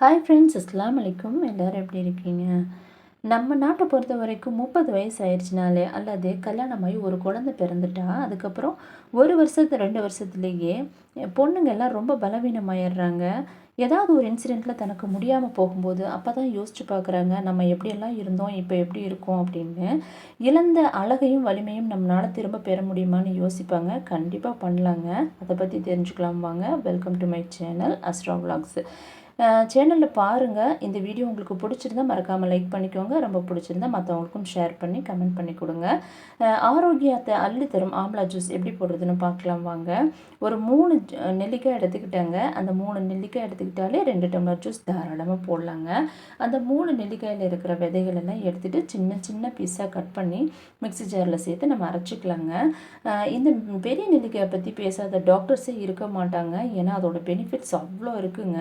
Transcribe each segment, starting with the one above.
Hi friends அஸ்லாம் வலைக்கும் எல்லோரும் எப்படி இருக்கீங்க? நம்ம நாட்டை பொறுத்த வரைக்கும் முப்பது வயசு ஆயிடுச்சுனாலே அல்லது கல்யாணமாகி ஒரு குழந்தை பிறந்துட்டா அதுக்கப்புறம் ஒரு வருஷத்து ரெண்டு வருஷத்துலேயே பொண்ணுங்க எல்லாம் ரொம்ப பலவீனமாயிடுறாங்க. ஏதாவது ஒரு இன்சிடெண்ட்டில் தனக்கு முடியாமல் போகும்போது அப்போ தான் யோசிச்சு பார்க்குறாங்க நம்ம எப்படியெல்லாம் இருந்தோம் இப்போ எப்படி இருக்கோம் அப்படின்னு. இழந்த அழகையும் வலிமையும் நம்மளால் திரும்ப பெற முடியுமான்னு யோசிப்பாங்க. கண்டிப்பாக பண்ணலாங்க. அதை பற்றி தெரிஞ்சுக்கலாம் வாங்க. Welcome to my channel Astra vlogs சேனலில் பாருங்கள் இந்த வீடியோ உங்களுக்கு பிடிச்சிருந்தா மறக்காமல் லைக் பண்ணிக்கோங்க. ரொம்ப பிடிச்சிருந்தா மற்றவங்களுக்கும் ஷேர் பண்ணி கமெண்ட் பண்ணி கொடுங்க. ஆரோக்கியத்தை அள்ளி தரும் ஆம்லா ஜூஸ் எப்படி போடுறதுன்னு பார்க்கலாம் வாங்க. ஒரு மூணு நெல்லிக்காய் எடுத்துக்கிட்டாங்க. அந்த மூணு நெல்லிக்காய் எடுத்துக்கிட்டாலே ரெண்டு டம்ளர் ஜூஸ் தாராளமாக போடலாங்க. அந்த மூணு நெல்லிக்காயில் இருக்கிற விதைகள் எல்லாம் எடுத்துகிட்டு சின்ன சின்ன பீஸாக கட் பண்ணி மிக்சி ஜாரில் சேர்த்து நம்ம அரைச்சிக்கலாங்க. இந்த பெரிய நெல்லிக்காயை பற்றி பேசாத டாக்டர்ஸே இருக்க மாட்டாங்க. ஏன்னா அதோட பெனிஃபிட்ஸ் அவ்வளோ இருக்குங்க.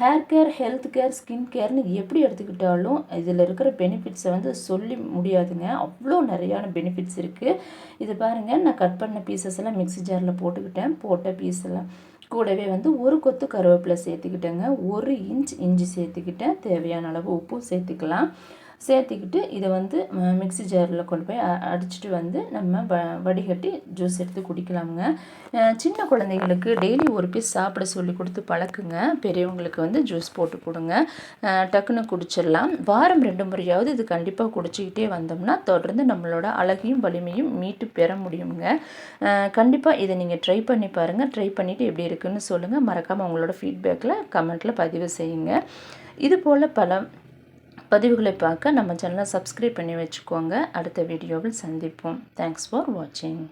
Hair hair care health care skin கேர்னு எப்படி எடுத்துக்கிட்டாலும் இதில் இருக்கிற பெனிஃபிட்ஸை வந்து சொல்லி முடியாதுங்க. அவ்வளோ நிறையான பெனிஃபிட்ஸ் இருக்குது இது பாருங்கள் நான் கட் பண்ண பீசஸ் எல்லாம் மிக்சி ஜாரில் போட்டுக்கிட்டேன். போட்ட பீஸ் எல்லாம் கூடவே வந்து ஒரு கொத்து கருவேப்பிலை சேர்த்துக்கிட்டேங்க. ஒரு இன்ச் இஞ்சி சேர்த்துக்கிட்டேன். தேவையான அளவு உப்பும் சேர்த்துக்கலாம். சேர்த்திக்கிட்டு இதை வந்து மிக்சி ஜாரில் கொண்டு போய் அடிச்சுட்டு வந்து நம்ம வ வடிகட்டி ஜூஸ் எடுத்து குடிக்கலாமுங்க. சின்ன குழந்தைங்களுக்கு டெய்லி ஒரு பீஸ் சாப்பிட சொல்லி கொடுத்து பழக்குங்க. பெரியவங்களுக்கு வந்து ஜூஸ் போட்டு கொடுங்க. டக்குன்னு குடிச்சிடலாம். வாரம் ரெண்டு முறையாவது இது கண்டிப்பாக குடிச்சிக்கிட்டே வந்தோம்னா தொடர்ந்து நம்மளோட அழகையும் வலிமையும் மீட்டு பெற முடியுங்க. கண்டிப்பாக இதை நீங்கள் ட்ரை பண்ணி பாருங்கள் ட்ரை பண்ணிவிட்டு எப்படி இருக்குன்னு சொல்லுங்கள் மறக்காமல் உங்களோட ஃபீட்பேக்கில் கமெண்ட்டில் பதிவு செய்யுங்க. இது போல் பல பதிவுகளை பார்க்க நம்ம சேனலை சப்ஸ்கிரைப் பண்ணி வச்சுக்கோங்க. அடுத்த வீடியோவில் சந்திப்போம். தேங்க்ஸ் ஃபார் வாட்சிங்